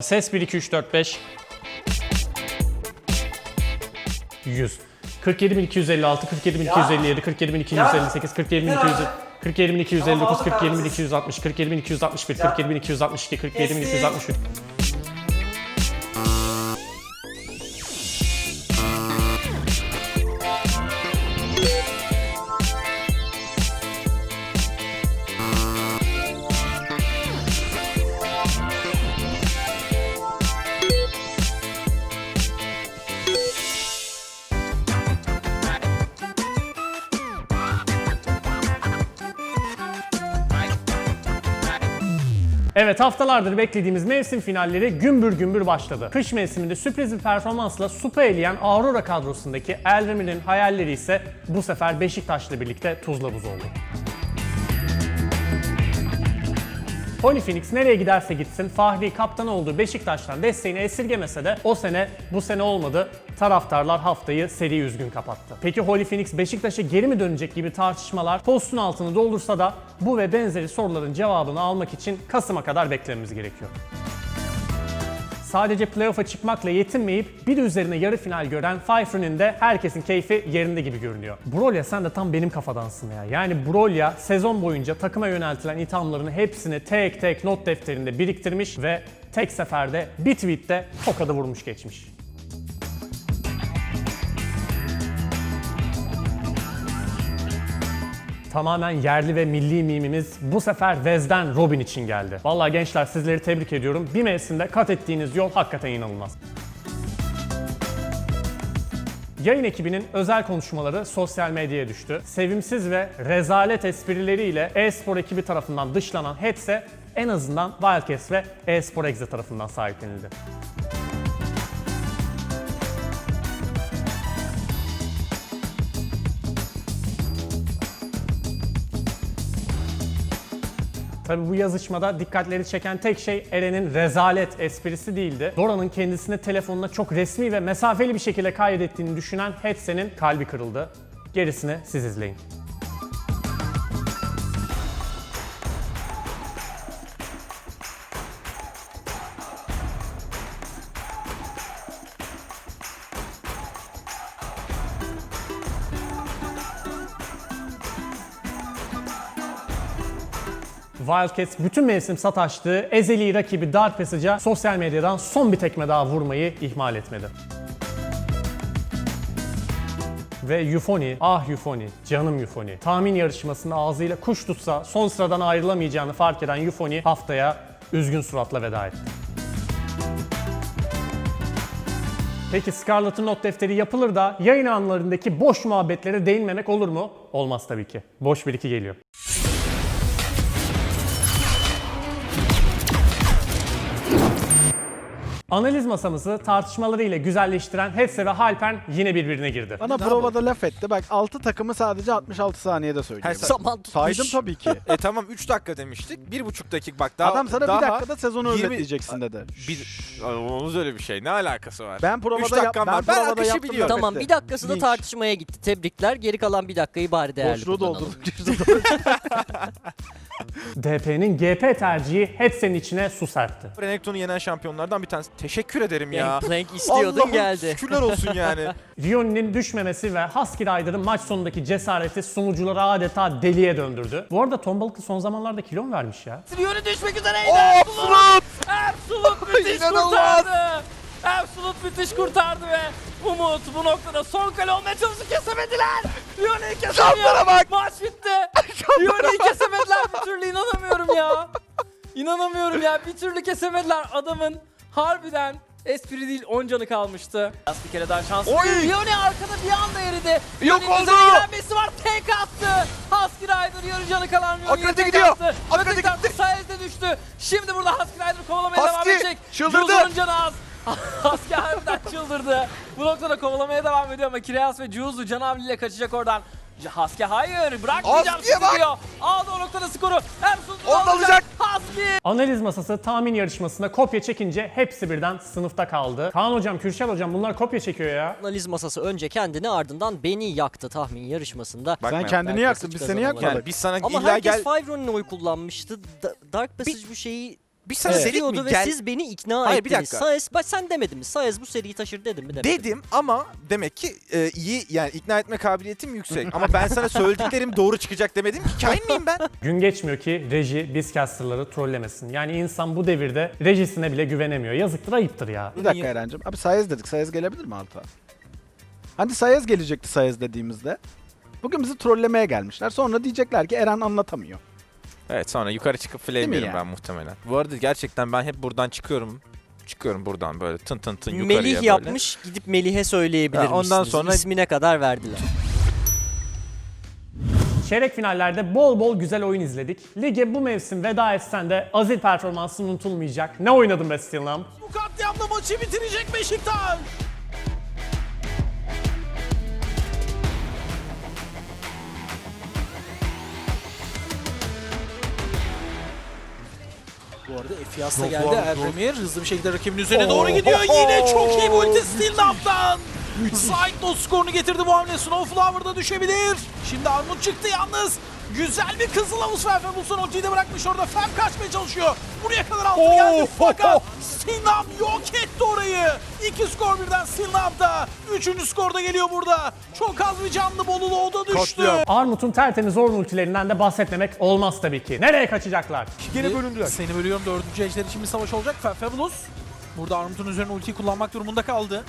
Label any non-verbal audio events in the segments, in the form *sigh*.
Ses 1, 2, 3, 4, 5. 100. 47.256, 47.257, 47.258, 47.200, 47.259, 47.260, 47.261, 47.262, 47.261. Evet haftalardır beklediğimiz mevsim finalleri gümbür gümbür başladı. Kış mevsiminde sürpriz bir performansla Supa eleyen Aurora kadrosundaki Elremir'in hayalleri ise bu sefer Beşiktaş'la birlikte tuzla buz oldu. Phoenix nereye giderse gitsin Fahri kaptan olduğu Beşiktaş'tan desteğini esirgemese de o sene bu sene olmadı. Taraftarlar haftayı seri üzgün kapattı. Peki Holy Phoenix Beşiktaş'a geri mi dönecek gibi tartışmalar postun altını doldursa da bu ve benzeri soruların cevabını almak için Kasım'a kadar beklememiz gerekiyor. Sadece playoff'a çıkmakla yetinmeyip bir de üzerine yarı final gören Pfeiffer'ın de herkesin keyfi yerinde gibi görünüyor. Brolya sen de tam benim kafadansın ya. Yani Brolya sezon boyunca takıma yöneltilen ithamların hepsini tek tek not defterinde biriktirmiş ve tek seferde bir tweette tokadı vurmuş geçmiş. Tamamen yerli ve milli mimimiz bu sefer Vez'den Robin için geldi. Vallahi gençler sizleri tebrik ediyorum. Bir mevsimde kat ettiğiniz yol hakikaten inanılmaz. Yayın ekibinin özel konuşmaları sosyal medyaya düştü. Sevimsiz ve rezalet esprileriyle e-spor ekibi tarafından dışlanan Hetse en azından Wildcats ve e-spor Exe tarafından sahiplenildi. Tabi bu yazışmada dikkatleri çeken tek şey Eren'in rezalet esprisi değildi. Dora'nın kendisini telefonuna çok resmi ve mesafeli bir şekilde kaydettiğini düşünen Hetze'nin kalbi kırıldı. Gerisini siz izleyin. Wildcats bütün mevsim sataştığı ezeli rakibi Dark Passage'a sosyal medyadan son bir tekme daha vurmayı ihmal etmedi. Ve Euphony, ah Euphony, canım Euphony. Tahmin yarışmasında ağzıyla kuş tutsa son sıradan ayrılamayacağını fark eden Euphony haftaya üzgün suratla veda etti. Peki Scarlett'ın not defteri yapılır da yayın anlarındaki boş muhabbetlere değinmemek olur mu? Olmaz tabii ki. Boş bir iki geliyor. Analiz masamızı tartışmalarıyla güzelleştiren Hesse ve Halpen yine birbirine girdi. Bana provada laf etti. Bak 6 takımı sadece 66 saniyede. Her sa- Zaman tutmuş. Saydım tabii ki. *laughs* E tamam 3 dakika demiştik. 1,5 dakika bak daha Adam sana daha bir dakikada sezonu 20 özetleyeceksin dedi. Bir, Olmaz öyle bir şey. Ne alakası var? Ben Üç provada yap, dakikam ben var. Ben provada akışı yaptım. biliyorum. Tamam bir dakikası da Linç. tartışmaya gitti. Tebrikler. Geri kalan bir dakikayı bari değerli Boşluğu kullanalım. doldurduk. *laughs* DP'nin GP tercihi Hetze'nin içine su serpti. Renekton'u yenen şampiyonlardan bir tanesi. Teşekkür ederim ya. Gangplank istiyordun Allah'ım geldi. şükürler olsun yani. *laughs* Rioni'nin düşmemesi ve Husky Rider'ın maç sonundaki cesareti sunucuları adeta deliye döndürdü. Bu arada Tom Balıklı son zamanlarda kilo mu vermiş ya? Yönü düşmek üzereydi. Absolut! Absolut *laughs* müthiş İnanılmaz! kurtardı. Absolut müthiş kurtardı ve Umut bu noktada son kale olmaya çalıştı kesemediler. Lyon'u kesemiyor. Şampiyona bak! Maç bitti. Lyon'u kesemediler bir türlü inanamıyorum ya. İnanamıyorum ya bir türlü kesemediler adamın harbiden espri değil 10 canı kalmıştı. Last bir kere daha şans. Oy! Lyon'u arkada bir anda eridi. Yok Lyon'un oldu! Messi var tek attı. Husky Rider yarı canı kalan Lyon'u Akredite tek gidiyor. attı. Akredite Öteki tarafta Saez de düştü. Şimdi burada Husky Rider kovalamaya devam Husky edecek. çıldırdı. Juz'un canı az. Çıldırdı. Bu noktada kovalamaya devam ediyor ama Kireas ve Juz'u can havliyle kaçacak oradan. Husky hayır bırakmayacağım sizi bak. diyor. Aldı o noktada skoru. Ersun Onu da alacak. Husky. Analiz masası tahmin yarışmasında kopya çekince hepsi birden sınıfta kaldı. Kaan hocam, Kürşat hocam bunlar kopya çekiyor ya. Analiz masası önce kendini ardından beni yaktı tahmin yarışmasında. Bakma Sen ya. kendini yaktın biz seni yakmadık. Yani biz sana Ama illa herkes gel... Five Run'un oy kullanmıştı. Da- Dark Passage bu şeyi Bir sana dedik mi? Ve Gel siz beni ikna Hayır, bir ettiniz. dakika. Saez, bak sen demedin mi? Saez bu seriyi taşır dedin mi demedin. dedim ama demek ki e, iyi yani ikna etme kabiliyetim yüksek. ama ben sana söylediklerim doğru çıkacak demedim ki. Kain miyim ben? *laughs* Gün geçmiyor ki reji bizcasterları trollemesin. Yani insan bu devirde rejisine bile güvenemiyor. Yazıktır ayıptır ya. Bir dakika Eren'cim. Abi Sayez dedik. Sayez gelebilir mi alta? Hani Sayez gelecekti Sayez dediğimizde. Bugün bizi trollemeye gelmişler. Sonra diyecekler ki Eren anlatamıyor. Evet sonra yukarı çıkıp flame'lerim ya? ben muhtemelen. Bu arada gerçekten ben hep buradan çıkıyorum. Çıkıyorum buradan böyle tın tın tın yukarıya Melih böyle. yapmış gidip Melih'e söyleyebilirmişsiniz. Ya ondan sonra- İsmine kadar verdiler. Çeyrek finallerde bol bol güzel oyun izledik. Lige bu mevsim veda etsen de Azil performansın unutulmayacak. Ne oynadın be Stilnam? Bu katliamla maçı bitirecek Beşiktaş. Da geldi. Erdemir hızlı bir şekilde rakibin üzerine doğru gidiyor. Yine çok iyi ulti Stilnap'tan. Zaytno skorunu getirdi bu hamle. Snowflower'da düşebilir. Şimdi Armut çıktı yalnız. Güzel bir kızıl havuz Ferfe Bulsan ultiyi de bırakmış orada. Fem kaçmaya çalışıyor. Buraya kadar altına geldi fakat *laughs* Stilnap yok etti orayı. İki skor birden Stilnap'ta. Üçüncü skor da geliyor burada. Çok az bir canlı Bolulu o da düştü. Armut'un tertemiz orn ultilerinden de bahsetmemek olmaz tabii ki. Nereye kaçacaklar? Gene bölündüler. Seni bölüyorum dördüncü ejder için bir savaş olacak. Fabulous burada Armut'un üzerine ultiyi kullanmak durumunda kaldı.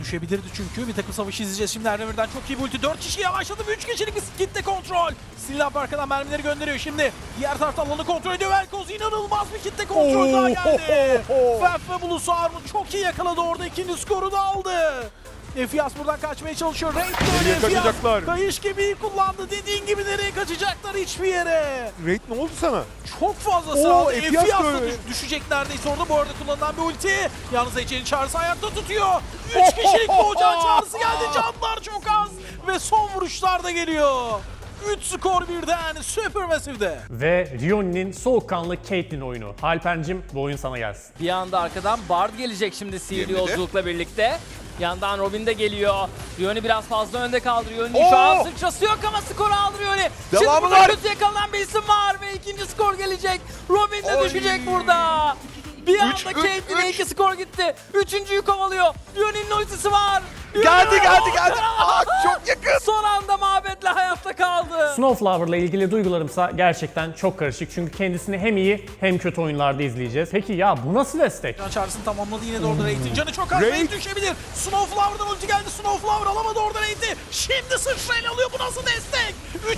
Düşebilirdi çünkü. Bir takım savaşı izleyeceğiz şimdi Erdemir'den. Çok iyi bir ulti. 4 kişi yavaşladı. 3 kişilik bir kitle kontrol. Silah arkadan mermileri gönderiyor şimdi. Diğer taraftan alanı kontrol ediyor. Velkoz inanılmaz bir kitle kontrol daha geldi. *laughs* Fabulous'u Armut çok iyi yakaladı orada. ikinci skoru da aldı. Efias buradan kaçmaya çalışıyor. Raid böyle Efias. Kayış gibi kullandı. Dediğin gibi nereye kaçacaklar hiçbir yere. Raid ne oldu sana? Çok fazla sıraldı. Efias Efias da düş- düşecek neredeyse orada. Bu arada kullanılan bir ulti. Yalnız Ece'nin çağrısı hayatta tutuyor. 3 kişilik boğacağın çağrısı geldi. Canlar çok az. Ve son vuruşlar da geliyor. 3 skor birden Supermassive'de. Ve Rioni'nin soğukkanlı Caitlyn oyunu. Halpencim bu oyun sana gelsin. Bir anda arkadan Bard gelecek şimdi sihirli Yirmi de. yolculukla birlikte. Yandan Robin de geliyor. Rioni biraz fazla önde kaldı. Rioni'nin şu an sıçrası yok ama skoru aldı Rioni. Şimdi burada var. kötü yakalanan bir isim var ve ikinci skor gelecek. Robin de düşecek burada. Bir anda üç, Caitlyn'e iki skor gitti. Üçüncüyü kovalıyor. Rioni'nin ultisi var. Geldi geldi geldi. Oh! Aa, çok yakın. Son anda mabetle hayatta kaldı. Snowflower'la ilgili duygularımsa gerçekten çok karışık. Çünkü kendisini hem iyi hem kötü oyunlarda izleyeceğiz. Peki ya bu nasıl destek? Can çağrısını tamamladı yine de orada Raid'in canı çok az. Raid düşebilir. Snowflower'dan ulti geldi. Snowflower alamadı orada Raid'i. Şimdi sıçrayla alıyor. Bu nasıl destek?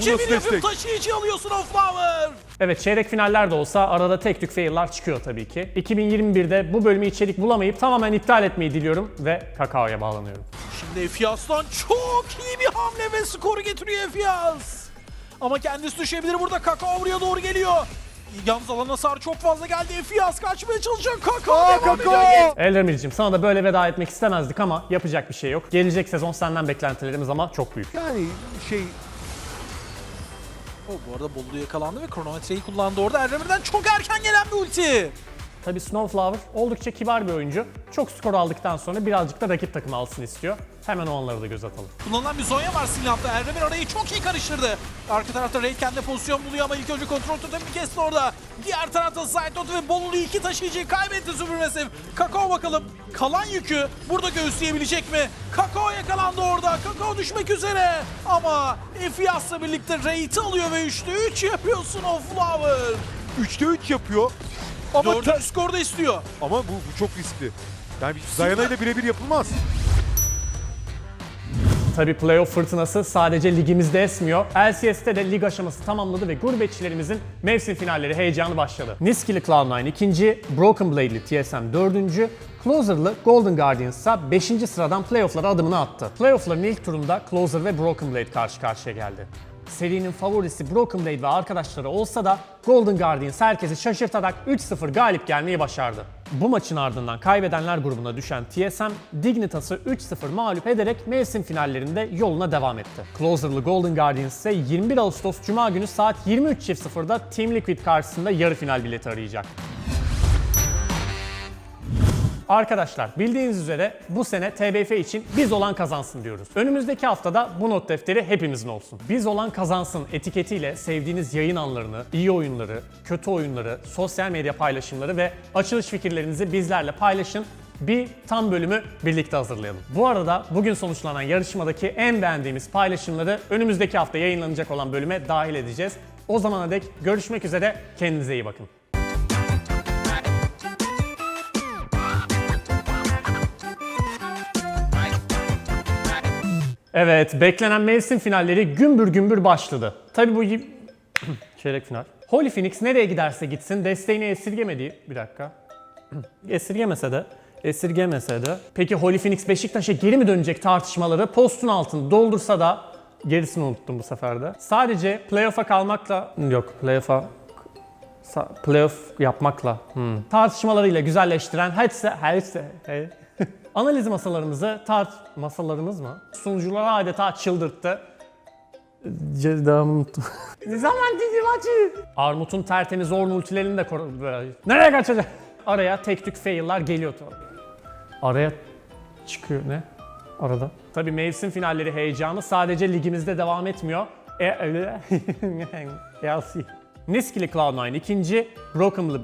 3'e 1 yapıp taşıyıcı alıyor Snowflower. Evet çeyrek finaller de olsa arada tek tük fail'lar çıkıyor tabii ki. 2021'de bu bölümü içerik bulamayıp tamamen iptal etmeyi diliyorum ve Kakao'ya bağlanıyorum. Şimdi Efias'tan çok iyi bir hamle ve skoru getiriyor Efias. Ama kendisi düşebilir burada. Kakao buraya doğru geliyor. Yalnız alan hasarı çok fazla geldi. Efias kaçmaya çalışıyor. Kakao devam ediyor. Eldemir'cim sana da böyle veda etmek istemezdik ama yapacak bir şey yok. Gelecek sezon senden beklentilerimiz ama çok büyük. Yani şey Oh, bu arada Bollu yakalandı ve kronometreyi kullandı orada. Erdemir'den çok erken gelen bir ulti. Tabii Snowflower oldukça kibar bir oyuncu. Çok skor aldıktan sonra birazcık da rakip takım alsın istiyor. Hemen o anları da göz atalım. Kullanılan bir Zonya var Silah'ta. Erdemir orayı çok iyi karıştırdı. Arka tarafta Raid kendi pozisyon buluyor ama ilk önce kontrol totemi kesti orada. Diğer tarafta Zaytot ve Bolulu iki taşıyıcıyı kaybetti Supermassive. Kakao bakalım kalan yükü burada göğüsleyebilecek mi? Kakao yakalandı orada. Kakao düşmek üzere. Ama Efias'la birlikte Raid'i alıyor ve 3'te 3 yapıyorsun o Flower. 3'te 3 yapıyor. Ama, ta- Dördüncü skor da istiyor. ama bu, bu çok riskli. Yani Zayana ile birebir yapılmaz. Tabii playoff fırtınası sadece ligimizde esmiyor. LCS'te de lig aşaması tamamladı ve gurbetçilerimizin mevsim finalleri heyecanı başladı. Niskili Cloud9 ikinci, Broken Blade'li TSM dördüncü, Closer'lı Golden Guardians ise 5. sıradan playoff'lara adımını attı. Playoff'ların ilk turunda Closer ve Broken Blade karşı karşıya geldi. Serinin favorisi Broken Blade ve arkadaşları olsa da Golden Guardians herkesi şaşırtarak 3-0 galip gelmeyi başardı. Bu maçın ardından kaybedenler grubuna düşen TSM, Dignitas'ı 3-0 mağlup ederek mevsim finallerinde yoluna devam etti. Closer'lı Golden Guardians ise 21 Ağustos Cuma günü saat 23.00'da Team Liquid karşısında yarı final bileti arayacak. Arkadaşlar bildiğiniz üzere bu sene TBF için biz olan kazansın diyoruz. Önümüzdeki haftada bu not defteri hepimizin olsun. Biz olan kazansın etiketiyle sevdiğiniz yayın anlarını, iyi oyunları, kötü oyunları, sosyal medya paylaşımları ve açılış fikirlerinizi bizlerle paylaşın. Bir tam bölümü birlikte hazırlayalım. Bu arada bugün sonuçlanan yarışmadaki en beğendiğimiz paylaşımları önümüzdeki hafta yayınlanacak olan bölüme dahil edeceğiz. O zamana dek görüşmek üzere. Kendinize iyi bakın. Evet, beklenen mevsim finalleri gümbür gümbür başladı. Tabii bu. *clears throat* Çeyrek final. Holy Phoenix nereye giderse gitsin desteğini esirgemediği... Bir dakika. *clears throat* Esirgemese de, esirgemese de. Peki Holy Phoenix Beşiktaş'a geri mi dönecek tartışmaları postun altını doldursa da gerisini unuttum bu sefer de. Sadece playoff'a kalmakla... Yok, playoff'a playoff yapmakla hmm. tartışmalarıyla güzelleştiren herse herse he. Analiz masalarımızı tart masalarımız mı? Sunucuları adeta çıldırttı. Cedam *laughs* Ne zaman dedim acı? Armut'un tertemiz orn ultilerini de koru... Nereye kaçacak? Araya tek tük fail'lar geliyor tabii. Araya çıkıyor ne? Arada. Tabii mevsim finalleri heyecanı sadece ligimizde devam etmiyor. E öyle. *laughs* Yasi. Niskili Cloud9 ikinci, Broken'lı...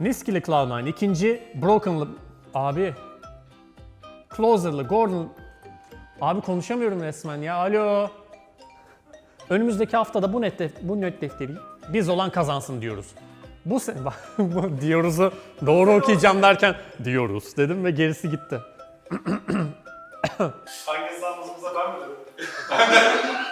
Niskili Cloud9 ikinci, Broken'lı... Abi. Closer'lı, Gordon... Abi konuşamıyorum resmen ya. Alo. Önümüzdeki haftada bu net def- bu net defteri biz olan kazansın diyoruz. Bu sene *laughs* bak bu diyoruzu doğru okuyacağım derken diyoruz dedim ve gerisi gitti. Hangisi anlatımıza ben mi dedim? *laughs*